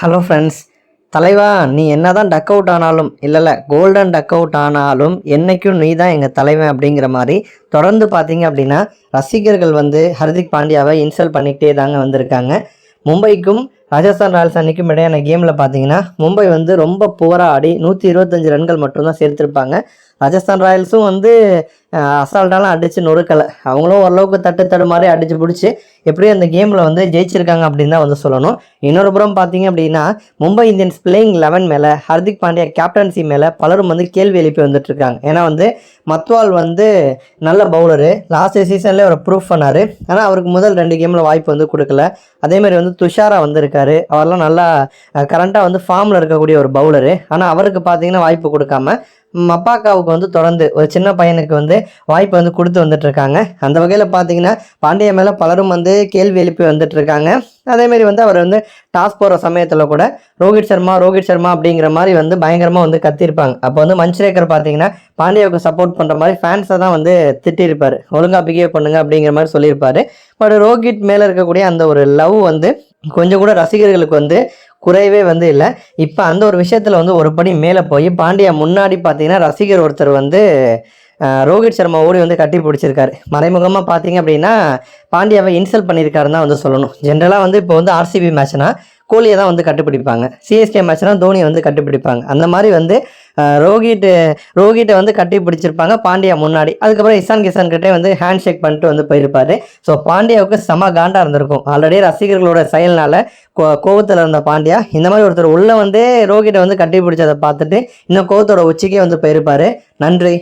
Hello friends தலைவா நீ என்ன தான் டக் அவுட் ஆனாலும் இல்லைல்ல கோல்டன் டக் அவுட் ஆனாலும் என்னைக்கும் நீ தான் எங்கள் தலைவன் அப்படிங்கிற மாதிரி தொடர்ந்து பார்த்தீங்க அப்படின்னா ரசிகர்கள் வந்து ஹர்திக் பாண்டியாவை இன்சல்ட் பண்ணிக்கிட்டே தாங்க வந்திருக்காங்க. மும்பைக்கும் ராஜஸ்தான் ராயல்ஸ் அன்னைக்கும் இடையான கேமில் பார்த்தீங்கன்னா மும்பை வந்து ரொம்ப புவராக ஆடி நூற்றி இருபத்தஞ்சு ரன்கள் மட்டும்தான் சேர்த்துருப்பாங்க. ராஜஸ்தான் ராயல்ஸும் வந்து அசால்ட்டாலாம் அடித்து நொறுக்கலை. அவங்களும் ஓரளவுக்கு தட்டு தடு மாதிரி அடித்து பிடிச்சி எப்படியும் அந்த கேமில் வந்து ஜெயிச்சிருக்காங்க அப்படின்னு தான் வந்து சொல்லணும். இன்னொரு புறம் பார்த்தீங்க அப்படின்னா மும்பை இந்தியன்ஸ் பிளேயிங் லெவன் மேலே ஹர்திக் பாண்டியா கேப்டன்சி மேலே பலரும் வந்து கேள்வி எழுப்பி வந்துட்டுருக்காங்க. ஏன்னா வந்து மத்வால் வந்து நல்ல பவுலரு லாஸ்ட் சீசன்லேயே அவரை ப்ரூஃப் பண்ணார். ஆனால் அவருக்கு முதல் ரெண்டு கேமில் வாய்ப்பு வந்து கொடுக்கல. அதேமாதிரி வந்து துஷாரா வந்திருக்காரு. அவரெல்லாம் நல்லா கரண்ட்டாக வந்து ஃபார்மில் இருக்கக்கூடிய ஒரு பவுலரு ஆனால் அவருக்கு பார்த்தீங்கன்னா வாய்ப்பு கொடுக்காம மப்பாக்காவுக்கு வந்து தொடர்ந்து ஒரு சின்ன பையனுக்கு வந்து வாய்ப்பு வந்து கொடுத்து வந்துட்ருக்காங்க அந்த வகையில் பார்த்தீங்கன்னா பாண்டிய மேலே பலரும் வந்து கேள்வி எழுப்பி வந்துட்ருக்காங்க அதேமாரி வந்து அவர் வந்து டாஸ் போகிற சமயத்தில் கூட ரோஹித் சர்மா ரோஹித் சர்மா அப்படிங்கிற மாதிரி வந்து பயங்கரமாக வந்து கத்திருப்பாங்க அப்போ வந்து மஞ்சுரேக்கர் பார்த்தீங்கன்னா பாண்டியாவுக்கு சப்போர்ட் பண்ணுற மாதிரி ஃபேன்ஸை தான் வந்து திட்டிருப்பார் ஒழுங்காக பிஹேவ் பண்ணுங்க அப்படிங்கிற மாதிரி சொல்லியிருப்பார். பட் ரோஹித் மேலே இருக்கக்கூடிய அந்த ஒரு லவ் வந்து கொஞ்சம் கூட ரசிகர்களுக்கு வந்து குறையவே வந்து இல்லை. இப்போ அந்த ஒரு விஷயத்தில் வந்து ஒரு படி மேலே போய் பாண்டியா முன்னாடி பார்த்தீங்கன்னா ரசிகர் ஒருத்தர் வந்து ரோஹித் சர்மா ஓடி வந்து கட்டி பிடிச்சிருக்காரு. மறைமுகமாக பார்த்தீங்க அப்படின்னா பாண்டியாவை இன்சல்ட் பண்ணியிருக்காருன்னு தான் வந்து சொல்லணும். ஜென்ரலாக வந்து இப்போ வந்து ஆர்சிபி மேட்ச்னா கோலியை தான் வந்து கட்டுப்பிடிப்பாங்க. சிஎஸ்கே மேட்ச்னா தோனியை வந்து கட்டுப்பிடிப்பாங்க. அந்த மாதிரி வந்து அஹ், ரோஹித் ரோஹிட்டை வந்து கட்டி பிடிச்சிருப்பாங்க பாண்டியா முன்னாடி. அதுக்கப்புறம் இசான் கிசான் கிட்டே வந்து ஹேண்ட் ஷேக் பண்ணிட்டு வந்து போயிருப்பாரு. ஸோ பாண்டியாவுக்கு செம காண்டாக இருந்திருக்கும். ஆல்ரெடி ரசிகர்களோட செயல்னால கோ கோவத்தில் இருந்த பாண்டியா இந்த மாதிரி ஒருத்தர் உள்ளே வந்து ரோஹிட்டை வந்து கட்டி பிடிச்சதை பார்த்துட்டு இன்னும் கோவத்தோட உச்சிக்கே வந்து போயிருப்பாரு. நன்றி.